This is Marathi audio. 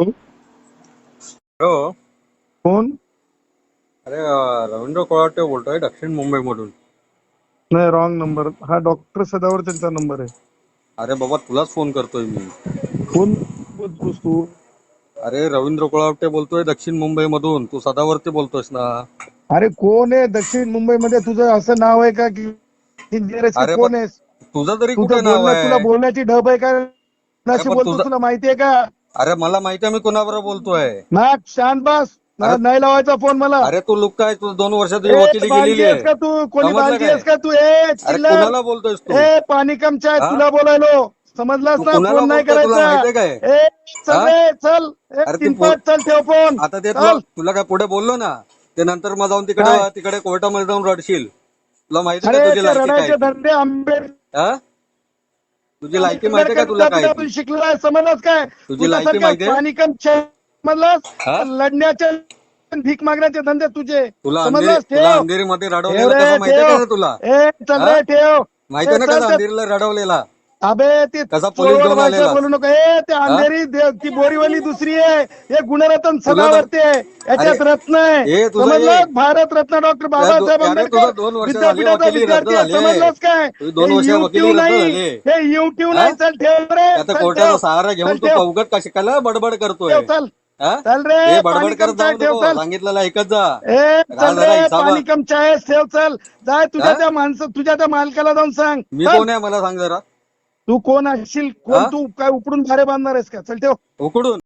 हो कोण? अरे अं, रवींद्र कोळाटे बोलतोय दक्षिण मुंबईमधून. नाही रॉंग नंबर हा डॉक्टर सदावर त्यांचा नंबर आहे. अरे बाबा तुलाच फोन करतोय मी. कोण बोलतोस तू? अरे रवींद्र कोळावटे बोलतोय दक्षिण मुंबईमधून. तू सदावरती बोलतोयस ना. अरे कोण आहे दक्षिण मुंबईमध्ये? तुझं असं नाव आहे का की इंजिनियर आहेस अरे की पण कोण आहेस? तुझं तरी कुठे तुझं नाव बोलण्यात तुला आहे बोलण्याची ढब आहे का? कुणाशी पण बोलतो तुझं- तुला माहितीये का? अरे मला माहिती आहे मी कोणाबरोबर बोलतोय. ना शांत बस. नाही लावायचा फोन मला. अरे तू लुक काय? तू दोन वर्ष तुझी वकिली गेलेली आहे. का तू? कोणी समजलं बांधली? आहेस का तू? ए अरे चिल्लर कुणाला बोलतोयस तू? ए पाणी कमच्या हा? तुला बोलायलो. समजलास तू ना? कुणाला फोन नाही बोलतोय तुला करायचा. काय? ए चल? रे चल. ए, अरे ती पिंपळ, पो- चल ठेव फोन. आता ते तुला चल. तुला काय पुढे बोललो ना? ते नंतर मग जाऊन तिकडे काय? तिकडे कोर्टामध्ये जाऊन रडशील. तुला माहिती अरे का तुझी ते लायकी काय रडायचे ती? धंदे आंबेड हा? तुझी लायकी माहिती का तुला काय आपण? शिकलाय समजलास काय तुझी लायकी तुझ्यासारखं माहितीये? पाणी कम समजलास हा? लढण्याचे भीक मागण्याचे धंदे तुझे तुला अंधेरीमध्ये रडवलेलं ठेव. का तुला ठेव माहितीये ना चल. अंधेरीला रडवलेला अबे ते कसा पोलीस चोरवड घेऊन भाषा आलेला? बोलू नको ए ते अंधेरी दे- ती बोरीवली दुसरी आहे हे गुणरत्न सदावर्ती आहे याच्यात अरे, रत्न आहे हे तुझं समजलं भारत रत्न डॉक्टर बाबासाहेब अरे, तुझं आंबेडकर दोन वर्ष झाली विद्यापीठाचा वकिली रद्द विद्यार्थी आहे झाली. समजलंस काय तुझी दोन वर्ष YouTube वकिली रद्द नाही झाली. हे युट्यूब हा? नाही चल ठेव रे आता चल कोर्टाचा ठेव. सहारा घेऊन चल तू ठेव. अवघड का शिकायला बडबड करतोय ठेव, चल हा? चल रे हे पाणी बडबड करत ठेव नको चल सांगितलेलं ऐकत जा ए चल रे. पाणी कम चाय ठेव चल जाय तुझ्या हा? त्या माणसं तुझ्या त्या मालकाला जाऊन सांग मी चल. कोण आहे मला सांग जरा तू कोण असशील? कोण हा? तू काय उपडून भारे बांधणार आहेस का? चल ठेव. उकडून?